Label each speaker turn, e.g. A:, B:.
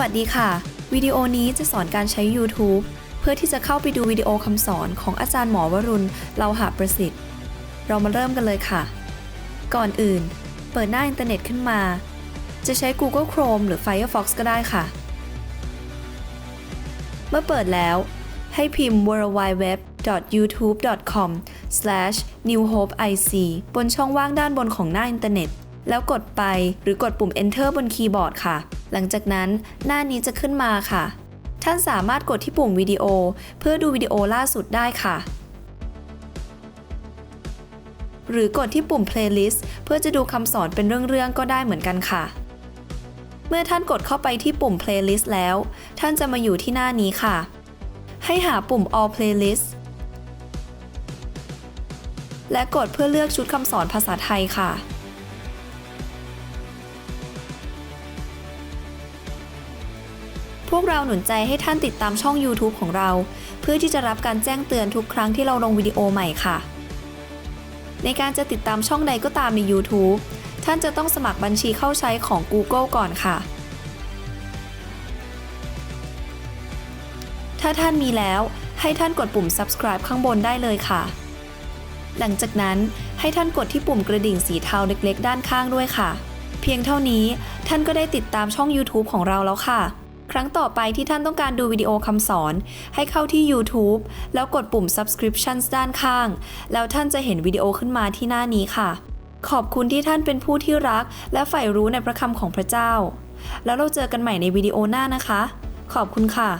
A: วัสดีค่ะ วิดีโอนี้จะสอนการใช้ YouTube เพื่อที่จะเข้าไปดูวิดีโอคำสอนของอาจารย์หมอวรุณเลาหะประสิทธิ์ เรามาเริ่มกันเลยค่ะ ก่อนอื่น เปิดหน้าอินเทอร์เน็ตขึ้นมา จะใช้ Google Chrome หรือ Firefox ก็ได้ค่ะ เมื่อเปิดแล้ว ให้พิมพ์ www.youtube.com/newhopeic บนช่องว่างด้านบนของหน้าอินเทอร์เน็ต แล้วกดไปหรือกดปุ่ม Enter บนคีย์บอร์ดค่ะ หลังจากนั้นหน้านี้จะขึ้นมาค่ะ ท่านสามารถกดที่ปุ่มวิดีโอ เพื่อดูวิดีโอล่าสุดได้ค่ะ หรือกดที่ปุ่ม Playlist เพื่อจะดูคำสอนเป็นเรื่องๆก็ได้เหมือนกันค่ะ เมื่อท่านกดเข้าไปที่ปุ่ม Playlist แล้ว ท่านจะมาอยู่ที่หน้านี้ค่ะ ให้หาปุ่ม All Playlist และกดเพื่อเลือกชุดคำสอนภาษาไทยค่ะ พวกเราหนุนใจให้ท่านติดตามช่อง YouTube ของเรา เพื่อที่จะรับการแจ้งเตือนทุกครั้งที่เราลงวิดีโอใหม่ค่ะ ในการจะติดตามช่องใดก็ตามใน YouTube ท่านจะต้องสมัครบัญชีเข้าใช้ของ Google ก่อนค่ะ ถ้าท่านมีแล้วให้ท่านกดปุ่ม subscribe ข้างบนได้เลยค่ะ หลังจากนั้นให้ท่านกดที่ปุ่มกระดิ่งสีเทาเล็กๆ ด้านข้างด้วยค่ะ เพียงเท่านี้ท่านก็ได้ติดตามช่อง YouTube ของเราแล้วค่ะ ครั้งต่อไปที่ท่านต้องการดูวิดีโอคำสอน ให้เข้าที่ YouTube แล้วกดปุ่ม subscriptions ด้านข้าง แล้วท่านจะเห็นวิดีโอขึ้นมาที่หน้านี้ค่ะ ขอบคุณที่ท่านเป็นผู้ที่รัก และใฝ่รู้ในพระคำของพระเจ้า แล้วเราเจอกันใหม่ในวิดีโอหน้านะคะ ขอบคุณค่ะ